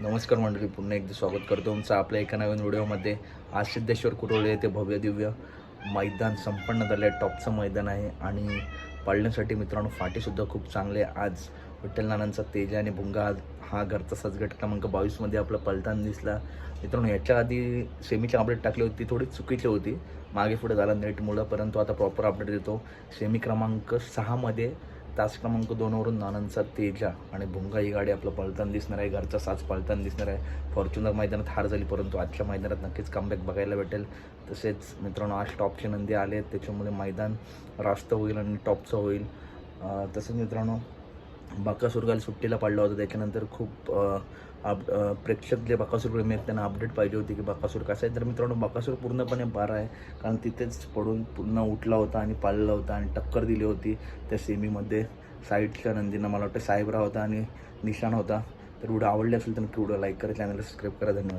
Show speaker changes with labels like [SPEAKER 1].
[SPEAKER 1] नमस्कार मंडळी पुन्हा एकदा स्वागत करतो तुमचं आपल्या एका नवीन व्हिडिओमध्ये. आज सिद्धेश्वर कुरोळे येथे भव्य दिव्य मैदान संपन्न झालं आहे टॉपचं मैदान आहे आणि पाळण्यासाठी मित्रांनो फाटीसुद्धा खूप चांगले आहे. आज विठ्ठल नानांचा तेज आणि भुंगा हा घरचा सजगट क्रमांक बावीसमध्ये आपला पलताना दिसला. मित्रांनो याच्या आधी सेमीची अपडेट टाकली होती थोडी चुकीची होती. मागे पुढे झाला नेटमुळं परंतु आता प्रॉपर अपडेट देतो. सेमी क्रमांक सहामध्ये तास क्रमांक दोनवरून नानांचा तेजा आणि भुंगा ही गाडी आपलं पळताना दिसणार आहे. घरचा साज पळताना दिसणार आहे. फॉर्च्युनर मैदानात हार झाली परंतु आजच्या मैदानात नक्कीच कमबॅक बघायला भेटेल. तसेच मित्रांनो आज टॉपचे नंदी आले आहेत. त्याच्यामुळे मैदान रास्त होईल आणि टॉपचं होईल. तसेच तसंच मित्रांनो बाकासूर सुट्टीला पडला होता. त्याच्यानंतर खूप आप अप प्रेक्षक जे बाकासूर प्रेमी आहेत त्यांना अपडेट पाहिजे होती की बाकासूर कसा आहे. तर मित्रांनो बाकासूर पूर्णपणे बारा आहे. कारण तिथेच पडून पुन्हा उठला होता आणि पाळला होता आणि टक्कर दिली होती. त्या सेमीमध्ये साईडच्या नंदीनं मला वाटतं साहेबराव होता आणि निशाण होता. तर व्हिडिओ आवडले असेल तर नक्की व्हिडिओ लाईक करा चॅनलला सबस्क्राईब करा. धन्यवाद.